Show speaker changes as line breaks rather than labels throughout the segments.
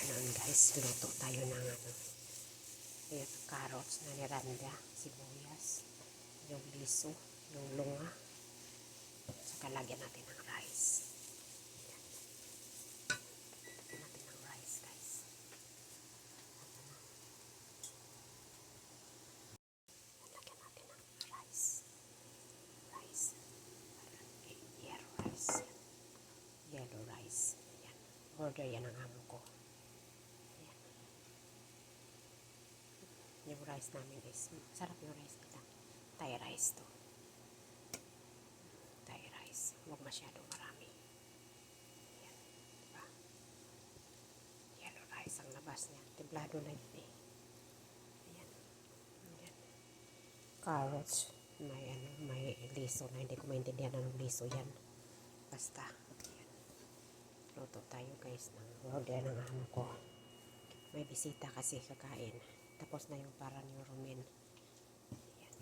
Ayan guys, luto tayo ng ano. Ayan, carrots na niranda, sibuyas, yung liso, yung lunga. Saka lagyan natin ng rice. Order yan ang amo ko. Ayan. Yung rice namin is, sarap yung rice nila. Thai rice to. Thai rice. Huwag masyadong marami. Ayan. Diba? Yellow rice ang labas niya. Templado na yun eh. Ayan. Ayan. Carrots. May ano, may liso na hindi ko maintindihan ng liso yan. Basta. Ayan. Luto tayo guys ng order ng amo ko. May bisita kasi kakain. Tapos na yung para ni Rumen. Ayan.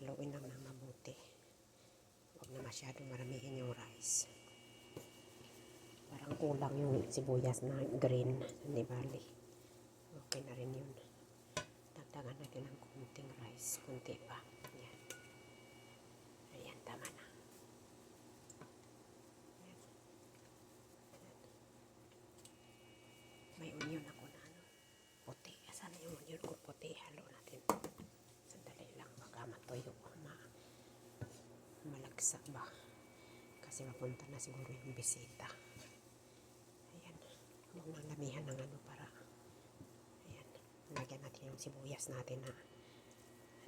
Haluin lang ng mabuti. Huwag na masyadong maramihin yung rice. Parang kulang yung sibuyas na green. Hindi bali. Okay na rin yun. Dagdagan natin ng kunting rice. Kunti pa. Ayan. Ayan, tama na. Ayan. Ayan. May onion ako na ano. Puti. Asan na yung onion ko puti? Halo natin. Sandali lang. Baka matuyo. Ma malagsak ba? Kasi mapunta na siguro yung bisita. Ayan. Huwag nang lamihan ng ano para Ayan. Lagyan natin yung sibuyas natin na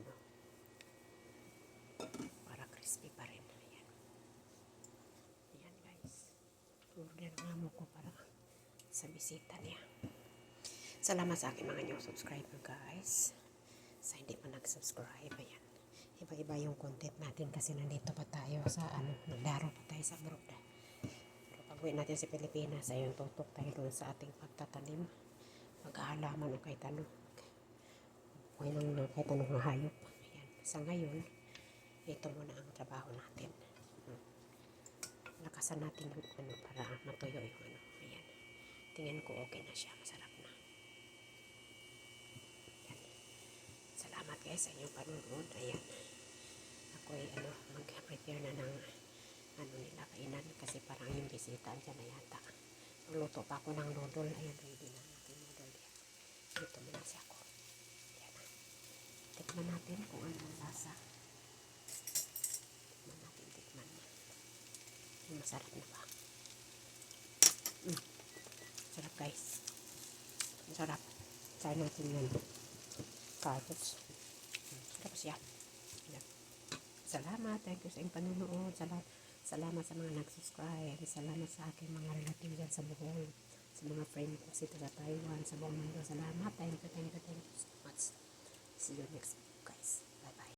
ano para crispy pa rin. Ayan. Ayan guys. Order ng amo ko para sa bisita niya. Salamat sa aking mga new subscriber guys. Sa hindi pa nag-subscribe. Ayan. Iba-iba yung content natin kasi nandito pa tayo sa ano, nagdaro pa tayo sa abroad. Pero pag uwi natin sa Pilipinas, ayun, tutok tayo doon sa ating pagtatanim. Mag-aalaman o kahit ano. Lang na kahit anong hayop. Ayan. Sa ngayon, ito muna ang trabaho natin. Hmm. Lakasan natin yung ano para matuyo yung ano. Ayan. Tingin ko okay na siya. Masarap na. Ayan. Salamat guys sa inyong panonood. Ayan. Mag-prepare na ng ano nila kainan kasi parang yung bisita dyan na yata. Magluto pa ako ng noodle. Ayan, ready na natin noodle yan. Dito muna siya ako. Ayan na. Tikman natin kung ano ang lasa. Tikman natin, tikman. Yung masarap na ba? Mm. Sarap guys. Masarap. Try natin yan. Carrots. Mm. Sarap siya. Salamat. Thank you sa inyong panunood. Salamat. Salamat sa mga nag-subscribe. Salamat sa aking mga relative dyan sa Bohol. Sa mga friend ko dito sa Taiwan, sa buong mundo. Salamat. Thank you, thank you, thank you so much. See you next guys.